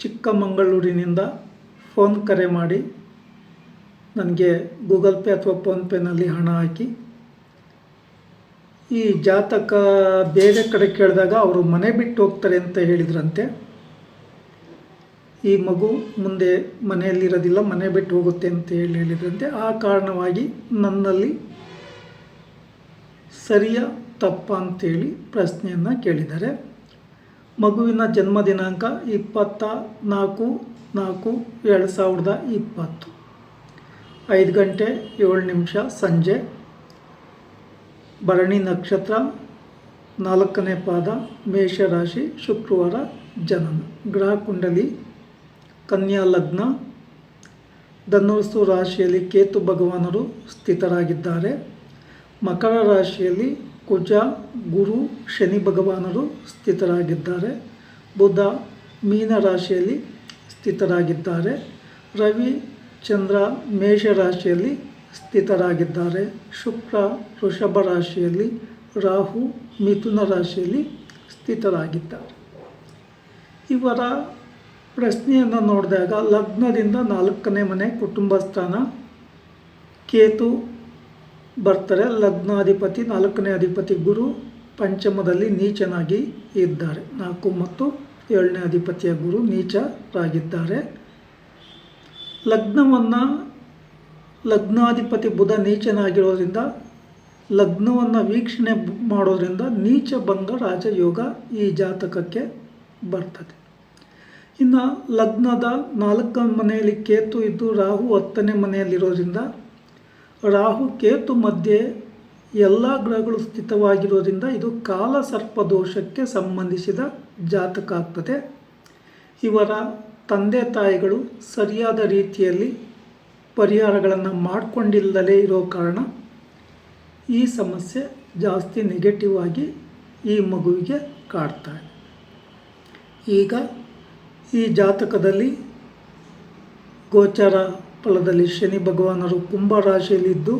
ಚಿಕ್ಕಮಗಳೂರಿನಿಂದ phone ಕರೆ ಮಾಡಿ ನನಗೆ ಗೂಗಲ್ ಪೇ ಅಥವಾ ಫೋನ್ಪೇನಲ್ಲಿ ಹಣ ಹಾಕಿ. ಈ ಜಾತಕ ಬೇರೆ ಕಡೆ ಕೇಳಿದಾಗ ಅವರು ಮನೆ ಬಿಟ್ಟು ಹೋಗ್ತಾರೆ ಅಂತ ಹೇಳಿದ್ರಂತೆ. ಈ ಮಗು ಮುಂದೆ ಮನೆಯಲ್ಲಿರೋದಿಲ್ಲ ಮನೆ ಬಿಟ್ಟು ಹೋಗುತ್ತೆ ಅಂತ ಹೇಳಿ ಹೇಳಿದ್ರಂತೆ. ಆ ಕಾರಣವಾಗಿ ನನ್ನಲ್ಲಿ ಸರಿಯ ತಪ್ಪ ಅಂತೇಳಿ ಪ್ರಶ್ನೆಯನ್ನು ಕೇಳಿದ್ದಾರೆ. ಮಗುವಿನ ಜನ್ಮ ದಿನಾಂಕ ಇಪ್ಪತ್ತ ನಾಲ್ಕು ನಾಲ್ಕು ಎರಡು ಸಾವಿರದ ಇಪ್ಪತ್ತು. ಐದು ಗಂಟೆ ಏಳು ನಿಮಿಷ ಸಂಜೆ. ಭರಣಿ ನಕ್ಷತ್ರ ನಾಲ್ಕನೇ ಪಾದ ಮೇಷರಾಶಿ ಶುಕ್ರವಾರ ಜನನ. ಗ್ರಹ ಕುಂಡಲಿ, ಕನ್ಯಾ ಲಗ್ನ. ಧನುಸ್ಸು ರಾಶಿಯಲ್ಲಿ ಕೇತು ಭಗವಾನರು ಸ್ಥಿತರಾಗಿದ್ದಾರೆ. ಮಕರ ರಾಶಿಯಲ್ಲಿ ಕುಜ, ಗುರು, ಶನಿ ಭಗವಾನರು ಸ್ಥಿತರಾಗಿದ್ದಾರೆ. ಬುಧ, ಮೀನ ರಾಶಿಯಲ್ಲಿ ಸ್ಥಿತರಾಗಿದ್ದಾರೆ. ರವಿ, ಚಂದ್ರ, ಮೇಷ ರಾಶಿಯಲ್ಲಿ ಸ್ಥಿತರಾಗಿದ್ದಾರೆ. ಶುಕ್ರ, ವೃಷಭ ರಾಶಿಯಲ್ಲಿ ರಾಹು, ಮಿಥುನ ರಾಶಿಯಲ್ಲಿ ಸ್ಥಿತರಾಗಿದ್ದಾರೆ. ಇವರ ಪ್ರಶ್ನೆಯನ್ನು ನೋಡಿದಾಗ ಲಗ್ನದಿಂದ ನಾಲ್ಕನೇ ಮನೆ ಕುಟುಂಬ ಸ್ಥಾನ ಕೇತು ಬರ್ತಾರೆ. ಲಗ್ನಾಧಿಪತಿ, ನಾಲ್ಕನೇ ಅಧಿಪತಿ ಗುರು ಪಂಚಮದಲ್ಲಿ ನೀಚನಾಗಿ ಇದ್ದಾರೆ. ನಾಲ್ಕು ಮತ್ತು ಏಳನೇ ಅಧಿಪತಿಯ ಗುರು ನೀಚರಾಗಿದ್ದಾರೆ. ಲಗ್ನವನ್ನು, ಲಗ್ನಾಧಿಪತಿ ಬುಧ ನೀಚನಾಗಿರೋದ್ರಿಂದ, ಲಗ್ನವನ್ನು ವೀಕ್ಷಣೆ ಮಾಡೋದ್ರಿಂದ ನೀಚ ಭಂಗ ರಾಜಯೋಗ ಈ ಜಾತಕಕ್ಕೆ ಬರ್ತದೆ. ಇನ್ನು ಲಗ್ನದ ನಾಲ್ಕನೇ ಮನೆಯಲ್ಲಿ ಕೇತು ಇದ್ದು ರಾಹು ಹತ್ತನೇ ಮನೆಯಲ್ಲಿರೋದ್ರಿಂದ ರಾಹು ಕೇತು ಮಧ್ಯೆ ಎಲ್ಲ ಗ್ರಹಗಳು ಸ್ಥಿತವಾಗಿರೋದ್ರಿಂದ ಇದು ಕಾಲ ಸರ್ಪದೋಷಕ್ಕೆ ಸಂಬಂಧಿಸಿದ ಜಾತಕ ಆಗ್ತದೆ ಇವರ ತಂದೆ ತಾಯಿಗಳು ಸರಿಯಾದ ರೀತಿಯಲ್ಲಿ ಪರಿಹಾರಗಳನ್ನು ಮಾಡಿಕೊಂಡಿಲ್ಲದಲೇ ಇರೋ ಕಾರಣ ಈ ಸಮಸ್ಯೆ ಜಾಸ್ತಿ ನೆಗೆಟಿವ್ ಆಗಿ ಈ ಮಗುವಿಗೆ ಕಾಡ್ತಾ ಇದೆ. ಈಗ ಈ ಜಾತಕದಲ್ಲಿ ಗೋಚರ ಫಲದಲ್ಲಿ ಶನಿ ಭಗವಾನರು ಕುಂಭ ರಾಶಿಯಲ್ಲಿದ್ದು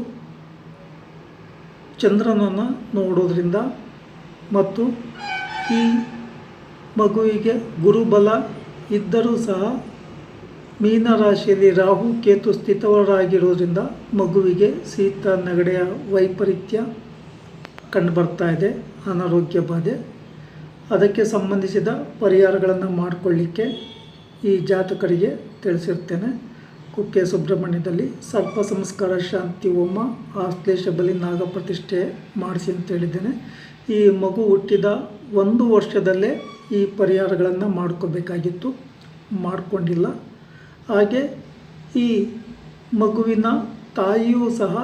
ಚಂದ್ರನನ್ನು ನೋಡೋದ್ರಿಂದ ಮತ್ತು ಈ ಮಗುವಿಗೆ ಗುರುಬಲ ಇದ್ದರೂ ಸಹ ಮೀನ ರಾಶಿಯಲ್ಲಿ ರಾಹು ಕೇತು ಸ್ಥಿತವರಾಗಿರೋದ್ರಿಂದ ಮಗುವಿಗೆ ಶೀತ ನೆಗಡೆಯ ವೈಪರೀತ್ಯ ಕಂಡುಬರ್ತಾ ಇದೆ, ಅನಾರೋಗ್ಯ ಬಾಧೆ. ಅದಕ್ಕೆ ಸಂಬಂಧಿಸಿದ ಪರಿಹಾರಗಳನ್ನು ಮಾಡಿಕೊಳ್ಳಿಕ್ಕೆ ಈ ಜಾತಕರಿಗೆ ತಿಳಿಸಿರ್ತೇನೆ. ಕುಕ್ಕೆ ಸುಬ್ರಹ್ಮಣ್ಯದಲ್ಲಿ ಸರ್ಪ ಸಂಸ್ಕಾರ ಶಾಂತಿ ಹೋಮ ಆಶ್ಲೇಷ ಬಲಿ ನಾಗಪ್ರತಿಷ್ಠೆ ಮಾಡಿಸಿ ಅಂತ ಹೇಳಿದ್ದೇನೆ. ಈ ಮಗು ಹುಟ್ಟಿದ ಒಂದು ವರ್ಷದಲ್ಲೇ ಈ ಪರಿಹಾರಗಳನ್ನು ಮಾಡ್ಕೋಬೇಕಾಗಿತ್ತು. ಮಾಡಿಕೊಂಡಿಲ್ಲ. ಹಾಗೆ ಈ ಮಗುವಿನ ತಾಯಿಯೂ ಸಹ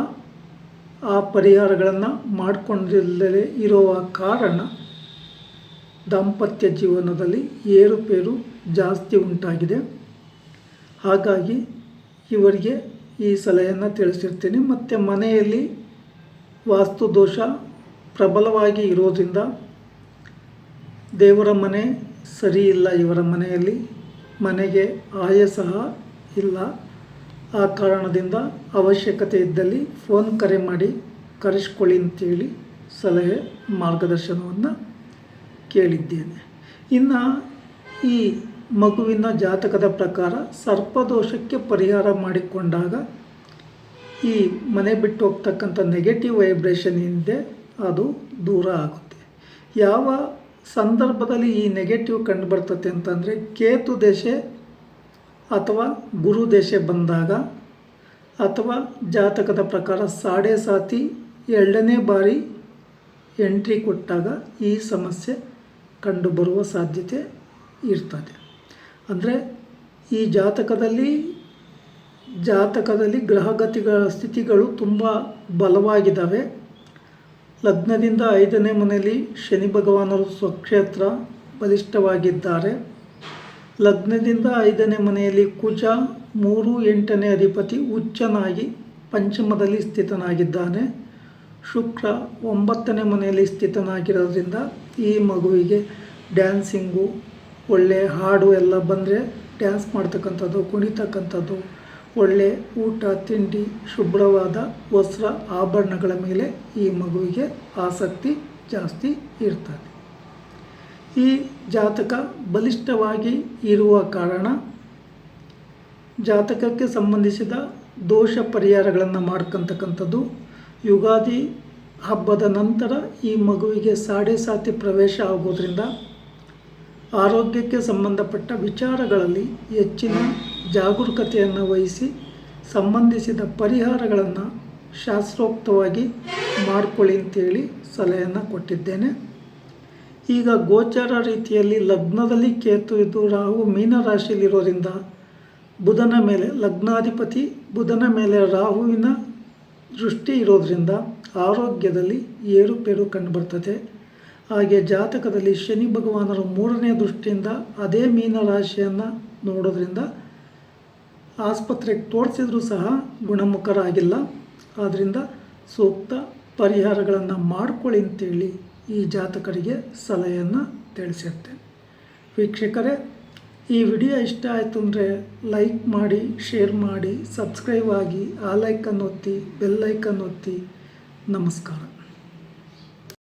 ಆ ಪರಿಹಾರಗಳನ್ನು ಮಾಡಿಕೊಂಡಿಲ್ಲದೆ ಇರುವ ಕಾರಣ ದಾಂಪತ್ಯ ಜೀವನದಲ್ಲಿ ಏರುಪೇರು ಜಾಸ್ತಿ ಉಂಟಾಗಿದೆ. ಹಾಗಾಗಿ ಇವರಿಗೆ ಈ ಸಲಹೆಯನ್ನು ತಿಳಿಸಿರ್ತೀನಿ. ಮತ್ತು ಮನೆಯಲ್ಲಿ ವಾಸ್ತು ದೋಷ ಪ್ರಬಲವಾಗಿ ಇರೋದ್ರಿಂದ ದೇವರ ಮನೆ ಸರಿ ಇಲ್ಲ ಇವರ ಮನೆಯಲ್ಲಿ. ಮನೆಗೆ ಆಯ ಸಹ ಇಲ್ಲ. ಆ ಕಾರಣದಿಂದ ಅವಶ್ಯಕತೆ ಇದ್ದಲ್ಲಿ ಫೋನ್ ಕರೆ ಮಾಡಿ ಕರೆಸ್ಕೊಳ್ಳಿ ಅಂತೇಳಿ ಸಲಹೆ ಮಾರ್ಗದರ್ಶನವನ್ನು ಕೇಳಿದ್ದೇನೆ. ಇನ್ನು ಈ ಮಗುವಿನ ಜಾತಕದ ಪ್ರಕಾರ ಸರ್ಪದೋಷಕ್ಕೆ ಪರಿಹಾರ ಮಾಡಿಕೊಂಡಾಗ ಈ ಮನೆ ಬಿಟ್ಟು ಹೋಗ್ತಕ್ಕಂಥ ನೆಗೆಟಿವ್ ವೈಬ್ರೇಷನ್ ಹಿಂದೆ ಅದು ದೂರ ಆಗುತ್ತೆ. ಯಾವ ಸಂದರ್ಭದಲ್ಲಿ ಈ ನೆಗೆಟಿವ್ ಕಂಡು ಬರ್ತತೆ ಅಂತಂದರೆ ಕೇತು ದೇಶೆ ಅಥವಾ ಗುರು ದೇಶೆ ಬಂದಾಗ ಅಥವಾ ಜಾತಕದ ಪ್ರಕಾರ ಸಾಡೆ ಸಾತಿ ಎರಡನೇ ಬಾರಿ ಎಂಟ್ರಿ ಕೊಟ್ಟಾಗ ಈ ಸಮಸ್ಯೆ ಕಂಡುಬರುವ ಸಾಧ್ಯತೆ ಇರ್ತದೆ. ಅಂದರೆ ಈ ಜಾತಕದಲ್ಲಿ ಜಾತಕದಲ್ಲಿ ಗ್ರಹಗತಿಗಳ ಸ್ಥಿತಿಗಳು ತುಂಬ ಬಲವಾಗಿದ್ದಾವೆ ಲಗ್ನದಿಂದ ಐದನೇ ಮನೆಯಲ್ಲಿ ಶನಿ ಭಗವಾನರು ಸ್ವಕ್ಷೇತ್ರ ಬಲಿಷ್ಠವಾಗಿದ್ದಾರೆ. ಲಗ್ನದಿಂದ ಐದನೇ ಮನೆಯಲ್ಲಿ ಕುಜ, ಮೂರು, ಎಂಟನೇ ಅಧಿಪತಿ ಉಚ್ಚನಾಗಿ ಪಂಚಮದಲ್ಲಿ ಸ್ಥಿತನಾಗಿದ್ದಾನೆ. ಶುಕ್ರ ಒಂಬತ್ತನೇ ಮನೆಯಲ್ಲಿ ಸ್ಥಿತನಾಗಿರೋದ್ರಿಂದ ಈ ಮಗುವಿಗೆ ಡ್ಯಾನ್ಸಿಂಗು ಒಳ್ಳೆ ಹಾಡು ಎಲ್ಲ ಬಂದರೆ ಡ್ಯಾನ್ಸ್ ಮಾಡ್ತಕ್ಕಂಥದ್ದು, ಕುಣಿತಕ್ಕಂಥದ್ದು, ಒಳ್ಳೆ ಊಟ, ತಿಂಡಿ, ಶುಭ್ರವಾದ ವಸ್ತ್ರ ಆಭರಣಗಳ ಮೇಲೆ ಈ ಮಗುವಿಗೆ ಆಸಕ್ತಿ ಜಾಸ್ತಿ ಇರ್ತದೆ. ಈ ಜಾತಕ ಬಲಿಷ್ಠವಾಗಿ ಇರುವ ಕಾರಣ ಜಾತಕಕ್ಕೆ ಸಂಬಂಧಿಸಿದ ದೋಷ ಪರಿಹಾರಗಳನ್ನು ಮಾಡ್ಕೊತಕ್ಕಂಥದ್ದು. ಯುಗಾದಿ ಹಬ್ಬದ ನಂತರ ಈ ಮಗುವಿಗೆ ಸಾಡೆ ಸಾತಿ ಪ್ರವೇಶ ಆಗೋದ್ರಿಂದ ಆರೋಗ್ಯಕ್ಕೆ ಸಂಬಂಧಪಟ್ಟ ವಿಚಾರಗಳಲ್ಲಿ ಹೆಚ್ಚಿನ ಜಾಗರೂಕತೆಯನ್ನು ವಹಿಸಿ ಸಂಬಂಧಿಸಿದ ಪರಿಹಾರಗಳನ್ನು ಶಾಸ್ತ್ರೋಕ್ತವಾಗಿ ಮಾಡಿಕೊಳ್ಳಿ ಅಂತೇಳಿ ಸಲಹೆಯನ್ನು ಕೊಟ್ಟಿದ್ದೇನೆ. ಈಗ ಗೋಚರ ರೀತಿಯಲ್ಲಿ ಲಗ್ನದಲ್ಲಿ ಕೇತು ಇದ್ದು ರಾಹು ಮೀನ ರಾಶಿಯಲ್ಲಿರೋದ್ರಿಂದ ಬುಧನ ಮೇಲೆ ಲಗ್ನಾಧಿಪತಿ, ಬುಧನ ಮೇಲೆ ರಾಹುವಿನ ದೃಷ್ಟಿ ಇರೋದರಿಂದ ಆರೋಗ್ಯದಲ್ಲಿ ಏರುಪೇರು ಕಂಡುಬರ್ತದೆ ಹಾಗೆ ಜಾತಕದಲ್ಲಿ ಶನಿ ಭಗವಾನರ ಮೂರನೇ ದೃಷ್ಟಿಯಿಂದ ಅದೇ ಮೀನ ರಾಶಿಯನ್ನು ನೋಡೋದ್ರಿಂದ ಆಸ್ಪತ್ರೆಗೆ ತೋರಿಸಿದ್ರೂ ಸಹ ಗುಣಮುಖರಾಗಿಲ್ಲ. ಆದ್ದರಿಂದ ಸೂಕ್ತ ಪರಿಹಾರಗಳನ್ನು ಮಾಡ್ಕೊಳ್ಳಿ ಅಂತೇಳಿ ಈ ಜಾತಕರಿಗೆ ಸಲಹೆಯನ್ನು ತಿಳಿಸಿರ್ತೇನೆ. ವೀಕ್ಷಕರೇ, ಈ ವಿಡಿಯೋ ಇಷ್ಟ ಆಯಿತು ಅಂದರೆ ಲೈಕ್ ಮಾಡಿ, ಶೇರ್ ಮಾಡಿ, ಸಬ್ಸ್ಕ್ರೈಬ್ ಆಗಿ, ಆ ಲೈಕನ್ನು ಒತ್ತಿ, ಬೆಲ್ ಐಕನ್ ಒತ್ತಿ. ನಮಸ್ಕಾರ.